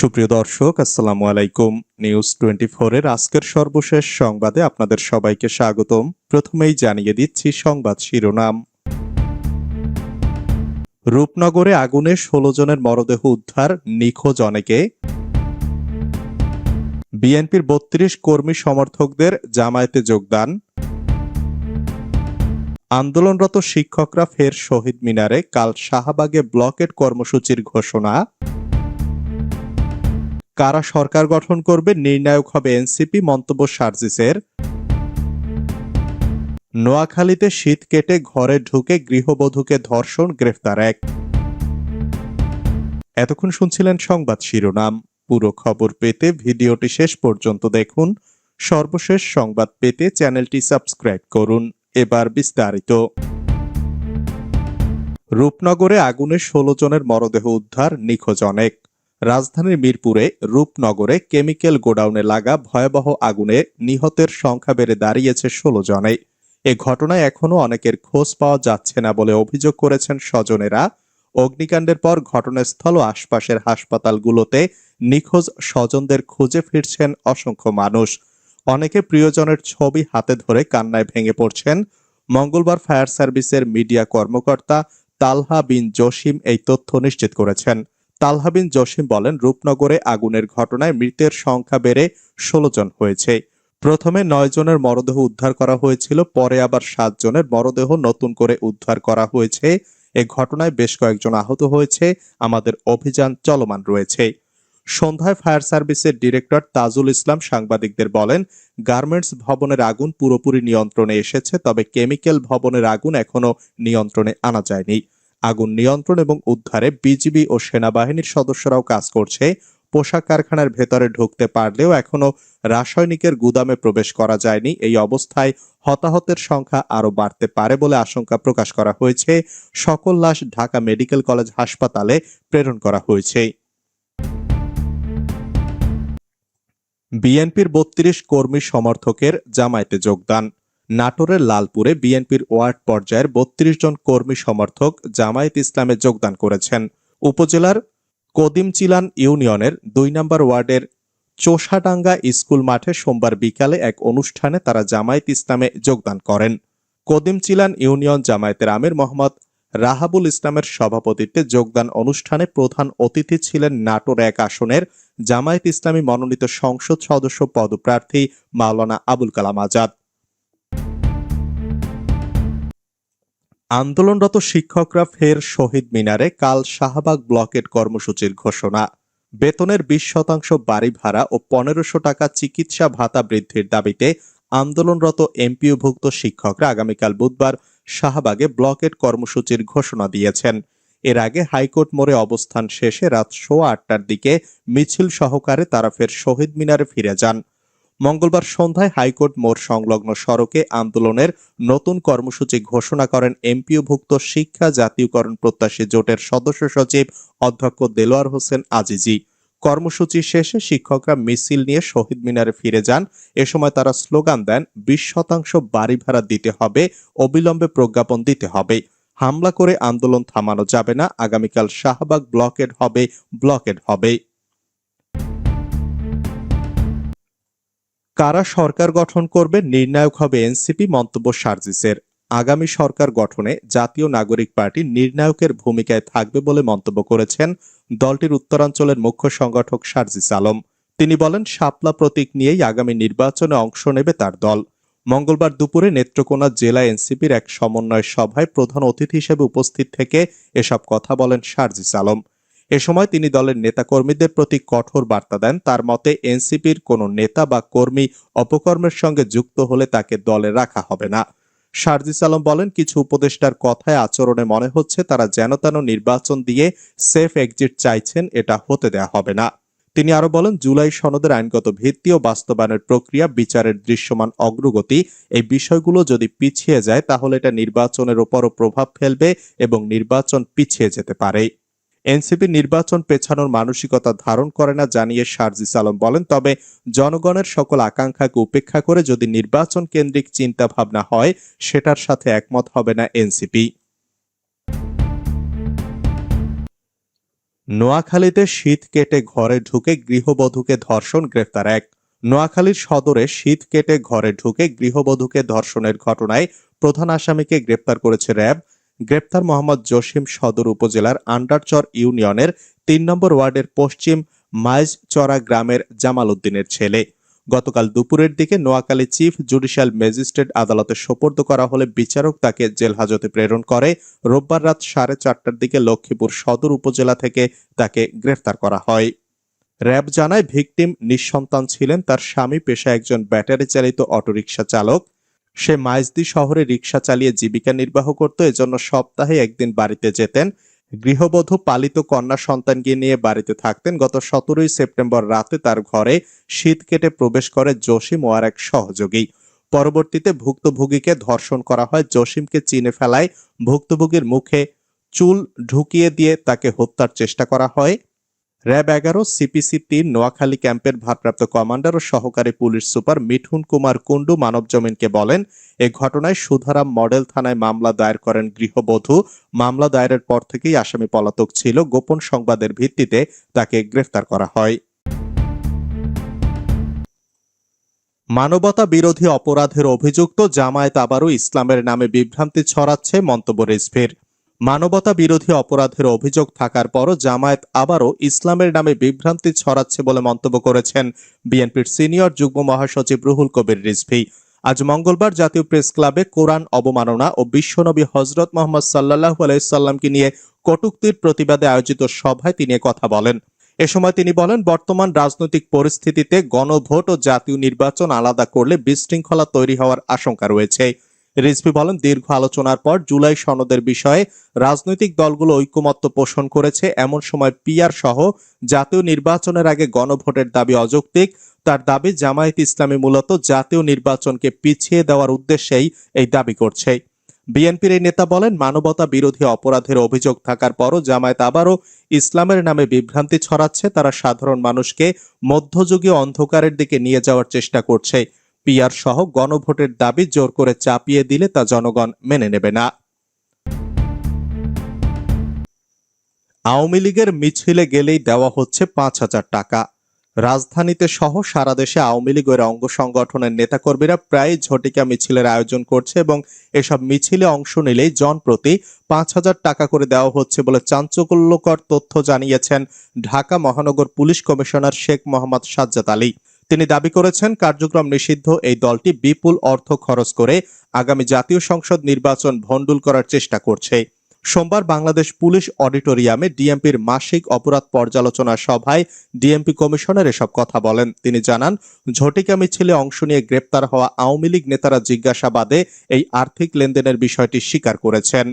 সুপ্রিয় দর্শক, আসসালামু আলাইকুম। নিউজ টোয়েন্টি এর আজকের সর্বশেষ সংবাদে আপনাদের সবাইকে স্বাগতম। প্রথমেই জানিয়ে দিচ্ছি সংবাদ শিরোনাম। রূপনগরে আগুনে ষোলো জনের মরদেহ উদ্ধার, নিখোঁজ অনেকে। বিএনপির বত্রিশ কর্মী সমর্থকদের জামায়াতে যোগদান। আন্দোলনরত শিক্ষকরা ফের শহীদ মিনারে, কাল শাহবাগে ব্লকেট কর্মসূচির ঘোষণা। কারা সরকার গঠন করবে নির্ণায়ক হবে এনসিপি, মন্তব্য সার্জিসের। নোয়াখালীতে শীত কেটে ঘরে ঢুকে গৃহবধূকে ধর্ষণ, গ্রেফতার এক। এতক্ষণ শুনছিলেন সংবাদ শিরোনাম। পুরো খবর পেতে ভিডিওটি শেষ পর্যন্ত দেখুন। সর্বশেষ সংবাদ পেতে চ্যানেলটি সাবস্ক্রাইব করুন। এবার বিস্তারিত। রূপনগরে আগুনে ষোলো জনের মরদেহ উদ্ধার, নিখোঁজ অনেক। রাজধানীর মিরপুরে রূপনগরে কেমিক্যাল গোডাউনে লাগা ভয়াবহ আগুনে নিহতের সংখ্যা বেড়ে দাঁড়িয়েছে ষোলো জনে। এ ঘটনায় এখনও অনেকের খোঁজ পাওয়া যাচ্ছে না বলে অভিযোগ করেছেন স্বজনেরা। অগ্নিকাণ্ডের পর ঘটনাস্থল ও আশপাশের হাসপাতালগুলোতে নিখোঁজ স্বজনদের খুঁজে ফিরছেন অসংখ্য মানুষ। অনেকে প্রিয়জনের ছবি হাতে ধরে কান্নায় ভেঙে পড়ছেন। মঙ্গলবার ফায়ার সার্ভিসের মিডিয়া কর্মকর্তা তালহা বিন জসিম এই তথ্য নিশ্চিত করেছেন। তালহা বিন জসিম বলেন, রূপনগরে আগুনের ঘটনায় মৃতের সংখ্যা বেড়ে ষোলো জন হয়েছে। প্রথমে নয় জনের মরদেহ উদ্ধার করা হয়েছিল, পরে আবার সাত জনের মরদেহ নতুন করে উদ্ধার করা হয়েছে। এ ঘটনায় বেশ কয়েকজন আহত হয়েছে, আমাদের অভিযান চলমান রয়েছে। সন্ধ্যায় ফায়ার সার্ভিসের ডিরেক্টর তাজুল ইসলাম সাংবাদিকদের বলেন, গার্মেন্টস ভবনের আগুন পুরোপুরি নিয়ন্ত্রণে এসেছে, তবে কেমিক্যাল ভবনের আগুন এখনও নিয়ন্ত্রণে আনা যায়নি। আগুন নিয়ন্ত্রণ এবং উদ্ধারে বিজিবি ও সেনাবাহিনীর সদস্যরাও কাজ করছে। পোশাক কারখানার ভেতরে ঢুকতে পারলেও এখনও রাসায়নিকের গুদামে প্রবেশ করা যায়নি। এই অবস্থায় হতাহতের সংখ্যা আরও বাড়তে পারে বলে আশঙ্কা প্রকাশ করা হয়েছে। সকল লাশ ঢাকা মেডিকেল কলেজ হাসপাতালে প্রেরণ করা হয়েছে। বিএনপির বত্রিশ কর্মী সমর্থকের জামায়াতে যোগদান। নাটোরের লালপুরে বিএনপির ওয়ার্ড পর্যায়ের বত্রিশ জন কর্মী সমর্থক জামায়াত ইসলামে যোগদান করেছেন। উপজেলার কদিমচিলান ইউনিয়নের দুই নম্বর ওয়ার্ডের চোষাডাঙ্গা স্কুল মাঠে সোমবার বিকালে এক অনুষ্ঠানে তারা জামায়াত ইসলামে যোগদান করেন। কদিমচিলান ইউনিয়ন জামায়াতের আমির মোহাম্মদ রাহাবুল ইসলামের সভাপতিত্বে যোগদান অনুষ্ঠানে প্রধান অতিথি ছিলেন নাটোর এক আসনের জামায়াত ইসলামী মনোনীত সংসদ সদস্য পদপ্রার্থী মাওলানা আবুল কালাম আজাদ। আন্দোলনরত শিক্ষকরা ফের শহীদ মিনারে কাল শাহবাগ ব্লকের কর্মসূচির ঘোষণা। বেতনের বিশ শতাংশ বাড়ি ভাড়া ও পনেরোশো টাকা চিকিৎসা ভাতা বৃদ্ধির দাবিতে আন্দোলনরত এমপিওভুক্ত শিক্ষকরা আগামীকাল বুধবার শাহবাগে ব্লকেট কর্মসূচির ঘোষণা দিয়েছেন। এর আগে হাইকোর্ট মোড়ে অবস্থান শেষে রাত সোয়া আটটার দিকে মিছিল সহকারে তারা ফের শহীদ মিনারে ফিরে যান। মঙ্গলবার সন্ধ্যায় হাইকোর্ট মোড় সংলগ্ন সড়কে আন্দোলনের নতুন কর্মসূচি ঘোষণা করেন এমপিওভুক্ত শিক্ষা জাতীয়করণ প্রত্যাশী জোটের সদস্য সচিব অধ্যক্ষ দেলোয়ার হোসেন আজিজি। কর্মসূচি শেষে শিক্ষকরা মিছিল নিয়ে শহীদ মিনারে ফিরে যান। এ সময় তারা স্লোগান দেন, বিশ শতাংশ বাড়ি ভাড়া দিতে হবে, অবিলম্বে প্রজ্ঞাপন দিতে হবে। হামলা করে আন্দোলন থামানো যাবে না, আগামীকাল শাহবাগ ব্লকেড হবে ব্লকেড হবে। কারা সরকার গঠন করবে নির্ণায়ক হবে এনসিপি মন্তব্য সার্জিসের। আগামী সরকার গঠনে জাতীয় নাগরিক পার্টি নির্ণায়কের ভূমিকায় থাকবে বলে মন্তব্য করেছেন দলটির উত্তরাঞ্চলের মুখ্য সংগঠক সার্জিস আলম। তিনি বলেন শাপলা প্রতীক নিয়েই আগামী নির্বাচনে অংশ নেবে তার দল। মঙ্গলবার দুপুরে নেত্রকোনা জেলা এনসিপির এক সমন্বয় সভায় প্রধান অতিথি হিসেবে উপস্থিত থেকে এসব কথা বলেন সার্জিস আলম। এ সময় তিনি দলের নেতাকর্মীদের প্রতি কঠোর বার্তা দেন। তার মতে, এনসিপির কোনো নেতা বা কর্মী অপকর্মের সঙ্গে যুক্ত হলে তাকে দলে রাখা হবে না। সার্জিস আলম বলেন, কিছু উপদেষ্টার কথায় আচরণে মনে হচ্ছে তারা যেন তেন নির্বাচন দিয়ে সেফ এক্সিট চাইছেন, এটা হতে দেয়া হবে না। তিনি আরও বলেন, জুলাই সনদের আইনগত ভিত্তি ও বাস্তবায়নের প্রক্রিয়া, বিচারের দৃশ্যমান অগ্রগতি, এই বিষয়গুলো যদি পিছিয়ে যায়, তাহলে এটা নির্বাচনের ওপরও প্রভাব ফেলবে এবং নির্বাচন পিছিয়ে যেতে পারে। এনসিপি নির্বাচন পেছানোর মানসিকতা ধারণ করে না জানিয়ে শারজিস আলম বলেন, তবে জনগণের সকল আকাঙ্ক্ষাকে উপেক্ষা করে যদি নির্বাচন কেন্দ্রিক চিন্তা ভাবনা হয়, সেটার সাথে একমত হবে না এনসিপি। নোয়াখালীতে শীত কেটে ঘরে ঢুকে গৃহবধূকে ধর্ষণ, গ্রেফতার এক। নোয়াখালীর সদরে শীত কেটে ঘরে ঢুকে গৃহবধূকে ধর্ষণের ঘটনায় প্রধান আসামিকে গ্রেপ্তার করেছে র্যাব। গ্রেপ্তার মোহাম্মদ জসিম সদর উপজেলার আন্ডারচর ইউনিয়নের তিন নম্বর ওয়ার্ডের পশ্চিম মাইজচরা গ্রামের জামাল উদ্দিনের ছেলে। গতকাল দুপুরের দিকে নোয়াখালী চিফ জুডিশিয়াল ম্যাজিস্ট্রেট আদালতে সোপর্দ করা হলে বিচারক তাকে জেল হাজতে প্রেরণ করে। রোববার রাত সাড়ে চারটার দিকে লক্ষ্মীপুর সদর উপজেলা থেকে তাকে গ্রেফতার করা হয়। র্যাব জানায়, ভিকটিম নিঃসন্তান ছিলেন তার স্বামী পেশা একজন ব্যাটারি চালিত অটোরিকশা চালক। সে মাইজদি শহরে রিকশা চালিয়ে জীবিকা নির্বাহ করত, এজন্য সপ্তাহে একদিন বাড়িতে যেতেন। গৃহবধূ পালিত কন্যা সন্তানকে নিয়ে বাড়িতে থাকতেন। গত সতেরোই সেপ্টেম্বর রাতে তার ঘরে শীত কেটে প্রবেশ করে জসিম ও আর এক সহযোগী। পরবর্তীতে ভুক্তভোগীকে ধর্ষণ করা হয়। জসিমকে চিনে ফেলায় ভুক্তভোগীর মুখে চুল ঢুকিয়ে দিয়ে তাকে হত্যার চেষ্টা করা হয়। র্যাব এগারো সিপিসি তিন, নোয়াখালী ক্যাম্পের ভারপ্রাপ্ত কমান্ডার ও সহকারী পুলিশ সুপার মিঠুন কুমার কুন্ডু মানবজমিনকে বলেন, এ ঘটনায় সুধারাম মডেল থানায় মামলা দায়ের করেন গৃহবধূ। মামলা দায়েরের পর থেকেই আসামি পলাতক ছিল। গোপন সংবাদের ভিত্তিতে তাকে গ্রেফতার করা হয়। মানবতা বিরোধী অপরাধের অভিযুক্ত জামায়াত আবারও ইসলামের নামে বিভ্রান্তি ছড়াচ্ছে মন্তব্য রিজভির। মানবতা বিরোধী অপরাধের অভিযোগ থাকার পরও জামায়াত আবারও ইসলামের নামে বিভ্রান্তি ছড়াচ্ছে বলে মন্তব্য করেছেন বিএনপির সিনিয়র যুগ্ম মহাসচিব রুহুল কবির রিজভি। আজ মঙ্গলবার জাতীয় প্রেস ক্লাবে কোরআন অবমাননা ও বিশ্বনবী হজরত মোহাম্মদ সাল্লাহ আলাইসাল্লামকে নিয়ে কটুক্তির প্রতিবাদে আয়োজিত সভায় তিনি কথা বলেন। এ সময় তিনি বলেন, বর্তমান রাজনৈতিক পরিস্থিতিতে গণভোট ও জাতীয় নির্বাচন আলাদা করলে বিশৃঙ্খলা তৈরি হওয়ার আশঙ্কা রয়েছে। রিজভি বলেন, দীর্ঘ আলোচনার পর জুলাই সনদের বিষয়ে রাজনৈতিক দলগুলো ঐক্যমত্য পোষণ করেছে। এমন সময় পিআর সহ জাতীয় নির্বাচনের আগে গণভোটের দাবি অযৌক্তিক। তার দাবি, জামায়াত ইসলামী মূলত জাতীয় নির্বাচনকে পিছিয়ে দেওয়ার উদ্দেশ্যেই এই দাবি করছে। বিএনপির এই নেতা বলেন, মানবতা বিরোধী অপরাধের অভিযোগ থাকার পরও জামায়াত আবারও ইসলামের নামে বিভ্রান্তি ছড়াচ্ছে। তারা সাধারণ মানুষকে মধ্যযুগীয় অন্ধকারের দিকে নিয়ে যাওয়ার চেষ্টা করছে। পিআর সহ গণভোটের দাবি জোর করে চাপিয়ে দিলে তা জনগণ মেনে নেবে না। আওয়ামী লীগের মিছিলে গেলেই দেওয়া হচ্ছে পাঁচ হাজার টাকা। রাজধানীতে সহ সারা দেশে আওয়ামী লীগের অঙ্গ সংগঠনের নেতাকর্মীরা প্রায় ঝটিকা মিছিলের আয়োজন করছে এবং এসব মিছিলে অংশ নিলেই জনপ্রতি পাঁচ হাজার টাকা করে দেওয়া হচ্ছে বলে চাঞ্চল্যকর তথ্য জানিয়েছেন ঢাকা মহানগর পুলিশ কমিশনার শেখ মোহাম্মদ সাজ্জাদ আলী। তিনি দাবি করেছেন কার্যক্রম নিষিদ্ধ, এই দলটি বিপুল অর্থ খরচ করে আগামী জাতীয় সংসদ নির্বাচন ভণ্ডুল করার চেষ্টা করছে। সোমবার বাংলাদেশ পুলিশ অডিটোরিয়ামে ডিএমপির মাসিক অপরাধ পর্যালোচনা সভায় ডিএমপি কমিশনার এসব কথা বলেন। তিনি জানান, ঝটিকা মিছিলে অংশ নিয়ে গ্রেপ্তার হওয়া আওয়ামী লীগ নেতারা জিজ্ঞাসাবাদে এই আর্থিক লেনদেনের বিষয়টি স্বীকার করেছেন।